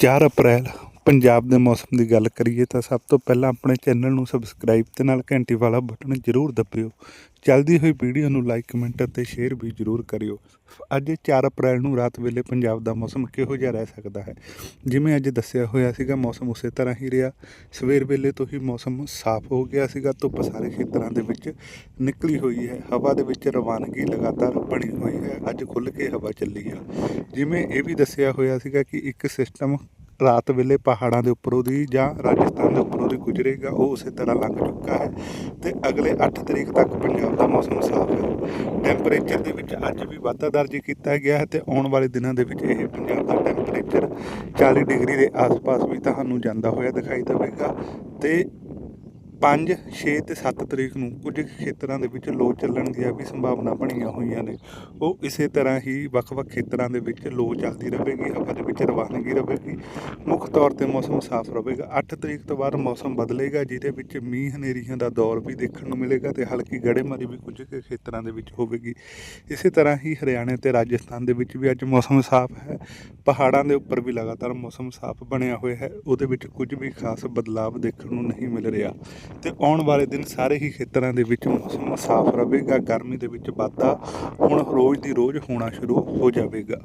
4 ਅਪ੍ਰੈਲ ਪੰਜਾਬ ਦੇ ਮੌਸਮ ਦੀ ਗੱਲ ਕਰੀਏ ਤਾਂ ਸਭ ਤੋਂ ਪਹਿਲਾਂ ਆਪਣੇ ਚੈਨਲ ਨੂੰ ਸਬਸਕ੍ਰਾਈਬ ਤੇ ਨਾਲ ਘੰਟੀ ਵਾਲਾ ਬਟਨ ਜ਼ਰੂਰ ਦਬਿਓ। ਚੱਲਦੀ ਹੋਈ ਵੀਡੀਓ ਨੂੰ ਲਾਈਕ ਕਮੈਂਟ ਅਤੇ ਸ਼ੇਅਰ ਵੀ ਜ਼ਰੂਰ ਕਰਿਓ। ਅੱਜ 4 ਅਪ੍ਰੈਲ ਨੂੰ ਰਾਤ ਵੇਲੇ ਪੰਜਾਬ ਦਾ ਮੌਸਮ ਕਿਹੋ ਜਿਹਾ ਰਹਿ ਸਕਦਾ ਹੈ? ਜਿਵੇਂ ਅੱਜ ਦੱਸਿਆ ਹੋਇਆ ਸੀਗਾ, ਮੌਸਮ ਉਸੇ ਤਰ੍ਹਾਂ ਹੀ ਰਿਹਾ। ਸਵੇਰ ਵੇਲੇ ਤੋਂ ਹੀ ਮੌਸਮ ਸਾਫ਼ ਹੋ ਗਿਆ ਸੀਗਾ, ਧੁੱਪ ਸਾਰੇ ਖੇਤਰਾਂ ਦੇ ਵਿੱਚ ਨਿਕਲੀ ਹੋਈ ਹੈ। ਹਵਾ ਦੇ ਵਿੱਚ ਰਵਾਨਗੀ ਲਗਾਤਾਰ ਬਣੀ ਹੋਈ ਹੈ। ਅੱਜ ਖੁੱਲ੍ਹ ਕੇ ਹਵਾ ਚੱਲੀ ਆ। ਜਿਵੇਂ ਇਹ ਵੀ ਦੱਸਿਆ ਹੋਇਆ ਸੀਗਾ ਕਿ ਇੱਕ ਸਿਸਟਮ ਰਾਤ ਵੇਲੇ ਪਹਾੜਾਂ ਦੇ ਉੱਪਰੋਂ ਦੀ ਜਾਂ ਰਾਜਸਥਾਨ ਦੇ ਉੱਪਰੋਂ ਦੀ ਗੁਜ਼ਰੇਗਾ, ਉਹ ਉਸੇ ਤਰ੍ਹਾਂ ਲੰਘ ਚੁੱਕਾ ਹੈ ਤੇ ਅਗਲੇ 8 ਤਰੀਕ ਤੱਕ ਪੰਜਾਬ ਦਾ ਮੌਸਮ ਸਾਫ਼ ਹੈ। ਟੈਂਪਰੇਚਰ ਦੇ ਵਿੱਚ ਅੱਜ ਵੀ ਵਾਧਾ ਦਰਜ ਕੀਤਾ ਗਿਆ ਹੈ ਤੇ ਆਉਣ ਵਾਲੇ ਦਿਨਾਂ ਦੇ ਵਿੱਚ ਇਹ ਪੰਜਾਬ ਦਾ ਟੈਂਪਰੇਚਰ 40 ਡਿਗਰੀ ਦੇ ਆਸ-ਪਾਸ ਵੀ ਤੁਹਾਨੂੰ ਜਾਂਦਾ ਹੋਇਆ ਦਿਖਾਈ ਦੇਵੇਗਾ ਤੇ 5 6 ਤੇ 7 ਤਰੀਕ ਨੂੰ ਕੁਝ ਖੇਤਰਾਂ ਦੇ ਵਿੱਚ ਲੋ ਚੱਲਣ ਦੀਆਂ ਵੀ ਸੰਭਾਵਨਾ ਬਣੀਆਂ ਹੋਈਆਂ ਨੇ। ਉਹ ਇਸੇ ਤਰ੍ਹਾਂ ਹੀ ਵੱਖ-ਵੱਖ ਖੇਤਰਾਂ ਦੇ ਵਿੱਚ ਲੋ ਚੱਲਦੀ ਰਹੇਗੀ, ਹਵਾ ਦੇ ਵਿੱਚ ਰਵਾਨਗੀ ਰਹੇਗੀ। ਮੁੱਖ ਤੌਰ ਤੇ ਮੌਸਮ ਸਾਫ਼ ਰਹੇਗਾ। 8 ਤਰੀਕ ਤੋਂ ਬਾਅਦ ਮੌਸਮ ਬਦਲੇਗਾ, ਜਿਹਦੇ ਵਿੱਚ ਮੀਂਹ ਹਨੇਰੀਆਂ ਦਾ ਦੌਰ ਵੀ ਦੇਖਣ ਨੂੰ ਮਿਲੇਗਾ ਤੇ ਹਲਕੀ ਗੜੇਮਾਰੀ ਵੀ ਕੁਝ ਕੁ ਖੇਤਰਾਂ ਦੇ ਵਿੱਚ ਹੋਵੇਗੀ। ਇਸੇ ਤਰ੍ਹਾਂ ਹੀ ਹਰਿਆਣਾ ਤੇ ਰਾਜਸਥਾਨ ਦੇ ਵਿੱਚ ਵੀ ਅੱਜ ਮੌਸਮ ਸਾਫ਼ ਹੈ। ਪਹਾੜਾਂ ਦੇ ਉੱਪਰ ਵੀ ਲਗਾਤਾਰ ਮੌਸਮ ਸਾਫ਼ ਬਣਿਆ ਹੋਇਆ ਹੈ। ਉਹਦੇ ਵਿੱਚ ਕੁਝ ਵੀ ਖਾਸ ਬਦਲਾਵ ਦੇਖਣ ਨੂੰ ਨਹੀਂ ਮਿਲ ਰਿਹਾ। ਤੇ ਆਉਣ ਵਾਲੇ ਦਿਨ ਸਾਰੇ ਹੀ ਖੇਤਰਾਂ ਦੇ ਵਿੱਚ ਮੌਸਮ ਸਾਫ਼ ਰਹੇਗਾ, ਗਰਮੀ ਦੇ ਵਿੱਚ ਵਾਧਾ, ਹੁਣ ਰੋਜ਼ ਦੀ ਰੋਜ਼ ਹੋਣਾ ਸ਼ੁਰੂ ਹੋ ਜਾਵੇਗਾ।